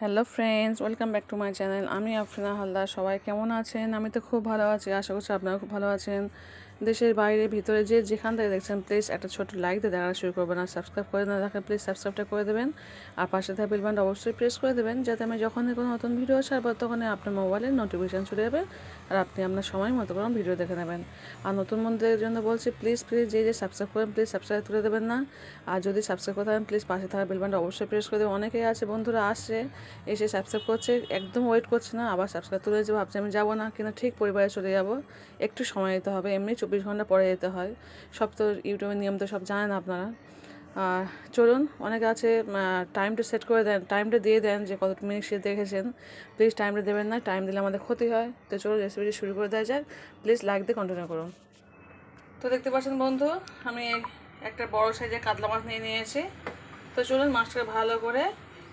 Hello friends welcome back to my channel আমি আফরিনা হালদার। সবাই কেমন আছেন? আমি তো খুব ভালো আছি। আশা করছি আপনারা খুব ভালো আছেন। দেশের বাইরে, ভিতরে, যে যেখান থেকে দেখছেন প্লিজ একটা ছোট লাইক দিয়ে দেখা শুরু করবেন আর সাবস্ক্রাইব করে না দেখেন প্লিজ সাবস্ক্রাইবটা করে দেবেন। আর পাশে থাকা বেল বাটনটা অবশ্যই প্রেস করে দেবেন, যাতে আমি যখনই কোনো নতুন ভিডিও ছাড়বো তখনই আপনার মোবাইলে নোটিফিকেশান চলে যাবে আর আপনি আপনার সময় মতো কোনো ভিডিও দেখে নেবেন। আর নতুন বন্ধুদের জন্য বলছি প্লিজ প্লিজ যে যে সাবস্ক্রাইব করেন প্লিজ সাবস্ক্রাইব করে দেবেন না। আর যদি সাবস্ক্রাইব করে থাকেন প্লিজ পাশে থাকা বেল বাটনটা অবশ্যই প্রেস করে দেবেন। অনেকেই আছে, বন্ধুরা আসছে, এসে সাবস্ক্রাইব করছে, একদম ওয়েট করছে না, আবার সাবস্ক্রাইব তুলে যে ভাবছে আমি যাব না, কিন্তু ঠিক পরিবারে চলে যাব, একটু সময় দিতে হবে, এমনি চব্বিশ ঘণ্টা পরে যেতে হয়। সব তো ইউটিউবের নিয়ম তো সব জানেন আপনারা। আর চলুন, অনেকে আছে টাইমটা সেট করে দেন টাইমটা দিয়ে দেন যে কত মিনিট সে দেখেছেন। প্লিজ টাইমটা দেবেন না টাইম দিলে আমাদের ক্ষতি হয়। তো চলুন রেসিপিটি শুরু করে দেওয়া যাক। প্লিজ লাইক দিয়ে কন্টিনিউ করুন। তো দেখতে পাচ্ছেন বন্ধু, আমি একটা বড় সাইজের কাতলা মাছ নিয়ে নিয়েছি। তো চলুন, মাছটাকে ভালো করে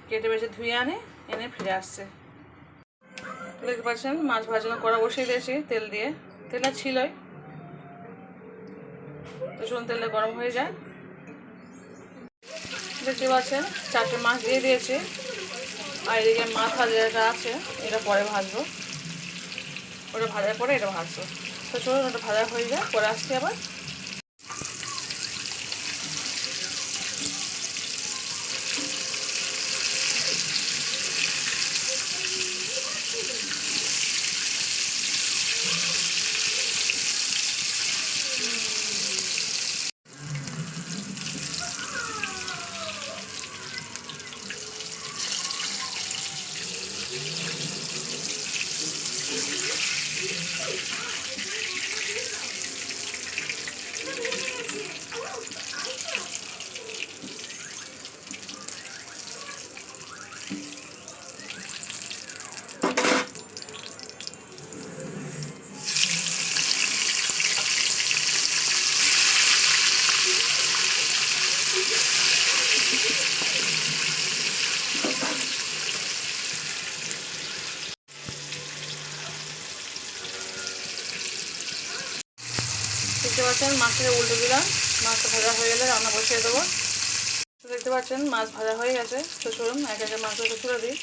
কেটে বেছে ধুয়ে আনে, এনে ফিরে আসছে। দেখতে পাচ্ছেন, মাছ ভাজানো করা বসিয়ে দিয়েছি তেল দিয়ে। তেলটা ছিলই। তো তেলে গরম হয়ে যায়। দেখতে পাচ্ছেন, চারটে মাছ দিয়ে দিয়েছি। আর এদিকে মাথা যেটা আছে, এটা পরে ভাজবো। ওটা ভাজার পরে এটা ভাজবো। তো চলুন, ওটা ভাজা হয়ে যায়, পরে আসছি আবার। পাচ্ছেন উল্টে দিলাম, মাছটা ভাজা হয়ে গেলে রান্না বসিয়ে দেবো। দেখতে পাচ্ছেন, মাছ ভাজা হয়ে গেছে। তো চলুন, এক একে মাছটা তুলে দিই।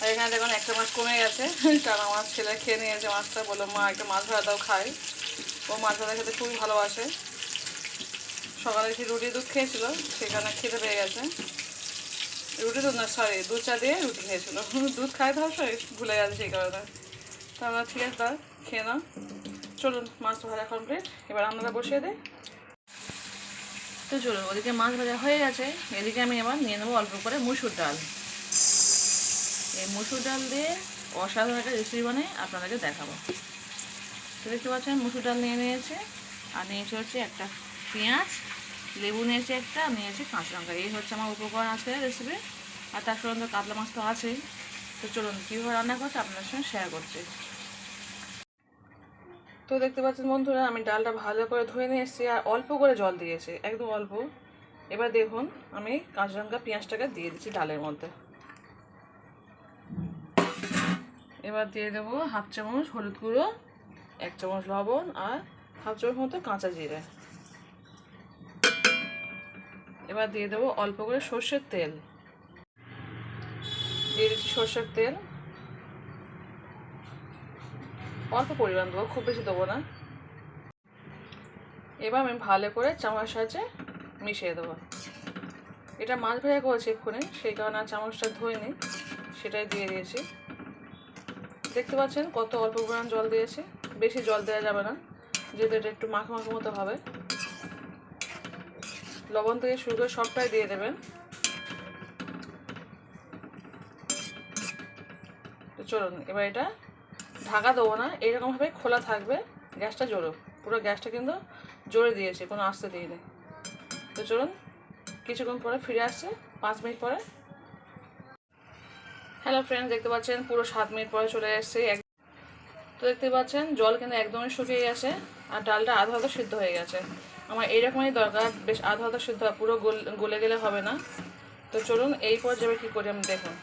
আর এখানে দেখুন, একটা মাছ কমে গেছে। টানা মাছ ছেলে খেয়ে নিয়েছে মাছটা। বলল, মা, একটা মাছ ভাজা দাও, খাই। ও মাছ ভাজা খেতে খুবই ভালোবাসে। সকালে কি রুটি দুধ খেয়েছিল, সেখানে খেতে পেয়ে গেছে। রুটি দুধ না সরি দুধ চা দিয়ে রুটি খেয়েছিল। দুধ খাই তো অবশ্যই ভুলে গেছে সেই কারণে। তো আমরা ঠিক আছে খেয়ে নাও। চলুন, মাছ ভাজা কমপ্লিট এবার আমরা বসিয়ে দিই। তো চলুন, ওদিকে মাছ ভাজা হয়ে গেছে। এদিকে আমি এবার নিয়ে নেব অল্প করে মুসুর ডাল। এই মুসুর ডাল দিয়ে অসাধারণ একটা রেসিপি বানিয়ে আপনাদেরকে দেখাবো। তো দেখতে পাচ্ছেন, মুসুর ডাল নিয়ে নিয়েছে। আর নিয়েছে হচ্ছে একটা পেঁয়াজ, লেবু নিয়েছে একটা, আর নিয়েছে কাঁচা লঙ্কা। এই হচ্ছে আমার উপকরণ আছে রেসিপি আর তার সঙ্গে কাতলা মাছ তো আছেই। তো চলুন, কীভাবে রান্না করছে আপনাদের সঙ্গে শেয়ার করছি। তো দেখতে পাচ্ছেন বন্ধুরা, আমি ডালটা ভালো করে ধুয়ে নিয়ে এসেছি আর অল্প করে জল দিয়েছি, একদম অল্প। এবার দেখুন, আমি কাঁচা লঙ্কা পেঁয়াজটাকে দিয়ে দিচ্ছি ডালের মধ্যে। এবার দিয়ে দেবো হাফ চামচ হলুদ গুঁড়ো, এক চামচ লবণ আর হাফ চামচ মতো কাঁচা জিরে। এবার দিয়ে দেবো অল্প করে সর্ষের তেল। দিয়ে দিচ্ছি সর্ষের তেল। অল্প পরিমাণ দেবো, খুব বেশি দেবো না। এবার আমি ভালো করে চামচ সাহায্যে মিশিয়ে দেবো। এটা মাছ ভাজা করেছি এক্ষুনি, সেই কারণে আর চামচটা ধুইনি, সেটাই দিয়ে দিয়েছি। দেখতে পাচ্ছেন কত অল্প পরিমাণ জল দিয়েছি, বেশি জল দেওয়া যাবে না, যেহেতু এটা একটু মাখো মাখো মতো হবে। লবণ থেকে শুরু করে সবটাই দিয়ে দেবেন। তো চলুন, এবার এটা ঢাকা দেবো না এইরকমভাবে খোলা থাকবে। গ্যাসটা জোরো পুরো গ্যাসটা কিন্তু জোরে দিয়েছে, কোনো আসতে দিইনি। তো চলুন, কিছুক্ষণ পরে ফিরে আসছে, পাঁচ মিনিট পরে। হ্যালো ফ্রেন্ড দেখতে পাচ্ছেন, পুরো সাত মিনিট পরে চলে এসছে। তো দেখতে পাচ্ছেন, জল কিন্তু একদমই শুকিয়ে গেছে, আর ডালটা আধা আধা সিদ্ধ হয়ে গেছে। আমার এইরকমই দরকার, বেশ আধা আধা সিদ্ধ, পুরো গলে গেলে হবে না। তো চলুন, এই পর্যায়ে কী করি আমি দেখুন।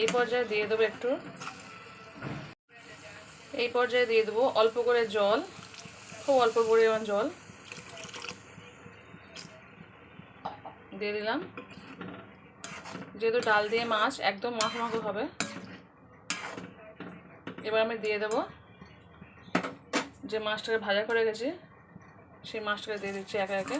এই পর্যায়ে দিয়ে দেবো একটু। এই পর্যায়ে দিয়ে দেবো অল্প করে জল, খুব অল্প পরিমাণ জল। দিয়ে দিলাম। যেহেতু ডাল দিয়ে মাছ একদম মাখো মাখো হবে, এবার আমি দিয়ে দেবো যে মাছটাকে ভাজা করে গেছি সেই মাছটাকে দিয়ে দিচ্ছি একে একে।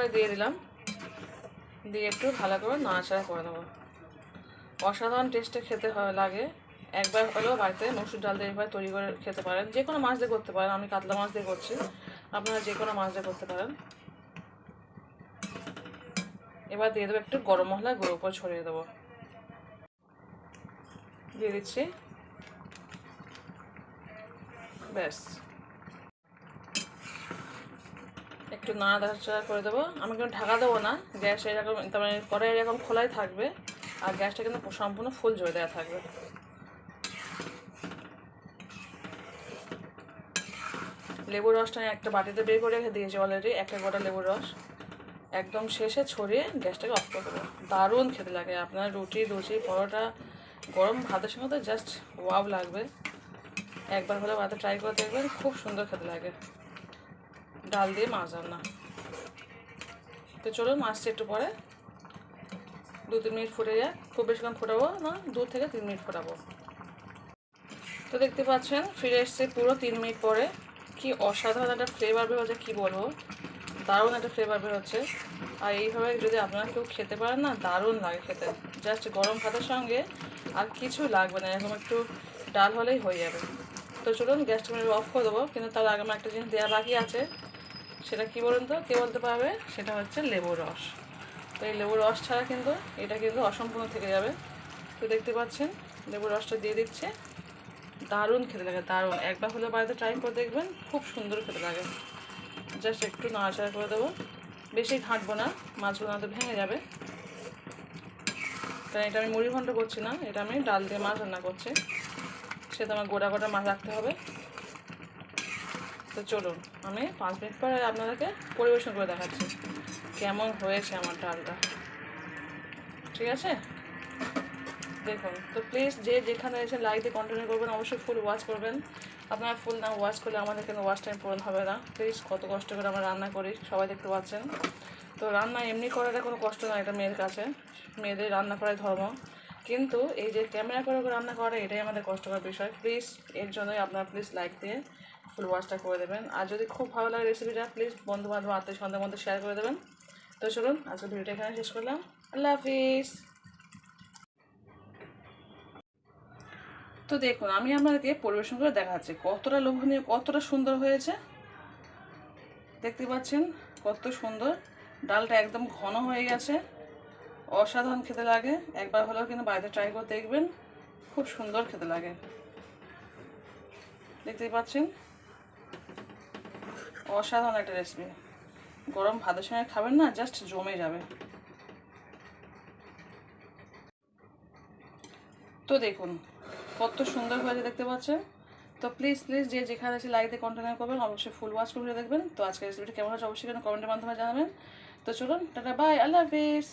মাছগুলো দিয়ে দিলাম। দিয়ে একটু ভালো করে নাড়াচাড়া করে দেবো অসাধারণ টেস্টে খেতে হয়, লাগে। একবার হলেও বাড়িতে মসুর ডাল দিয়ে এবার তৈরি করে খেতে পারেন। যে কোনো মাছ দিয়ে করতে পারেন, আমি কাতলা মাছ দিয়ে করছি। আপনারা যে কোনো মাছ দিয়ে করতে পারেন। এবার দিয়ে দেবো একটু গরম মশলা গুঁড়ো, উপর ছড়িয়ে দেবো। দিয়ে দিচ্ছি। ব্যাস। একটু না নাড়াচাড়া করে দেবো। আমি কিন্তু ঢাকা দেবো না। গ্যাস এরকম তার মানে কড়াই এরকম খোলাই থাকবে। আর গ্যাসটা কিন্তু সম্পূর্ণ ফুল জোরে দেওয়া থাকবে। লেবুর রসটা আমি একটা বাটিতে বের করে রেখে দিয়েছি অলরেডি একটা গোটা লেবুর রস। একদম শেষে ছড়িয়ে গ্যাসটাকে অফ করে দেবো। দারুণ খেতে লাগে। আপনার রুটি লুচি পরোটা, গরম ভাতের সঙ্গে তো জাস্ট ওয়াও লাগবে। একবার হলে ভাতে ট্রাই করে দেখবেন, খুব সুন্দর খেতে লাগে। ডাল দিয়ে মাছ রান্না। তো চলুন মাছটা একটু পরে। দু তিন মিনিট ফুটে যায় খুব বেশিক্ষণ ফোটাবো না, দু থেকে তিন মিনিট ফোটাবো। তো দেখতে পাচ্ছেন, ফিরে এসছে পুরো তিন মিনিট পরে। কি অসাধারণ একটা ফ্লেভার বের হচ্ছে, কী বলব? দারুণ একটা ফ্লেভার বের হচ্ছে। আর এইভাবে যদি আপনারা কেউ খেতে পারেন না, দারুণ লাগে খেতে। জাস্ট গরম ভাতের সঙ্গে আর কিছু লাগবে না, এরকম একটু ডাল হলেই হয়ে যাবে। তো চলুন গ্যাসটা অফ করে দেবো, কিন্তু তার আগে আমার একটা জিনিস দেওয়া বাকি আছে। সেটা কী বলুন তো? কে বলতে পারবে? সেটা হচ্ছে লেবুর রস। তো এই লেবুর রস ছাড়া কিন্তু এটা কিন্তু অসম্পূর্ণ থেকে যাবে। তো দেখতে পাচ্ছেন, লেবুর রসটা দিয়ে দিচ্ছে। দারুণ খেতে লাগে, দারুণ। একবার হলে বাড়িতে ট্রাই করে দেখবেন, খুব সুন্দর খেতে লাগে। জাস্ট একটু নাড়াচাড়া করে দেবো। বেশি ঘাঁটবো না, মাছগুলো তো ভেঙে যাবে। কারণ এটা আমি মুড়ি ঘন্ট করছি না, এটা আমি ডাল দিয়ে মাছ রান্না করছি। সেটা আমার গোটা গোটা মাছ রাখতে হবে। তো চলুন, আমি পাঁচ মিনিট পরে আপনাদেরকে পরিবেশন করে দেখাচ্ছি। কেমন হয়েছে আমার ডালটা? ঠিক আছে? দেখুন, তো প্লিজ যে যেখানে এসে লাইক দিয়ে কন্টিনিউ করবেন, অবশ্যই ফুল ওয়াচ করবেন। আপনারা ফুল না ওয়াচ করলে আমাদের কিন্তু ওয়াচ টাইম পূরণ হবে না। প্লিজ কত কষ্ট করে আমরা রান্না করি, সবাই দেখতে পাচ্ছেন। তো রান্না এমনি করাটা কোনো কষ্ট না এটা মেয়ের কাছে। মেয়েদের রান্না করাই ধর্ম। কিন্তু এই যে ক্যামেরা করে রান্না করা এটাই আমাদের কষ্টকর বিষয়। প্লিজ এর জন্যই আপনারা প্লিজ লাইক দিয়ে ফুল ওয়াচটা করে দেবেন। আর যদি খুব ভালো লাগে রেসিপিটা প্লিজ বন্ধু বান্ধব আত্মীয় স্বজনের মধ্যে শেয়ার করে দেবেন। তো চলুন আজকে ভিডিওটা এখানে শেষ করলাম। আল্লাহ হাফিজ। তো দেখুন, আমি আপনাদেরকে পরিবেশন করে দেখাচ্ছি, কতটা লোভনীয়, কতটা সুন্দর হয়েছে। দেখতে পাচ্ছেন, কত সুন্দর। ডালটা একদম ঘন হয়ে গেছে। অসাধারণ খেতে লাগে। একবার হলেও কিন্তু বাড়িতে ট্রাই করে দেখবেন, খুব সুন্দর খেতে লাগে। দেখতেই পাচ্ছেন অসাধারণ একটা রেসিপি গরম ভাতের সঙ্গে খাবেন না জাস্ট জমে যাবে। তো দেখুন, কত সুন্দর হয়েছে দেখতে পাচ্ছেন? তো প্লিজ প্লিজ যে যেখানে আছে লাইক দিয়ে কন্টিনিউ করবেন, অবশ্যই ফুল ওয়াচ করে দেখবেন। তো আজকের রেসিপিটা কেমন হয়েছে অবশ্যই কমেন্টের মাধ্যমে জানাবেন। তো চলুন, টাটা বাই আল্লাহ হাফিজ।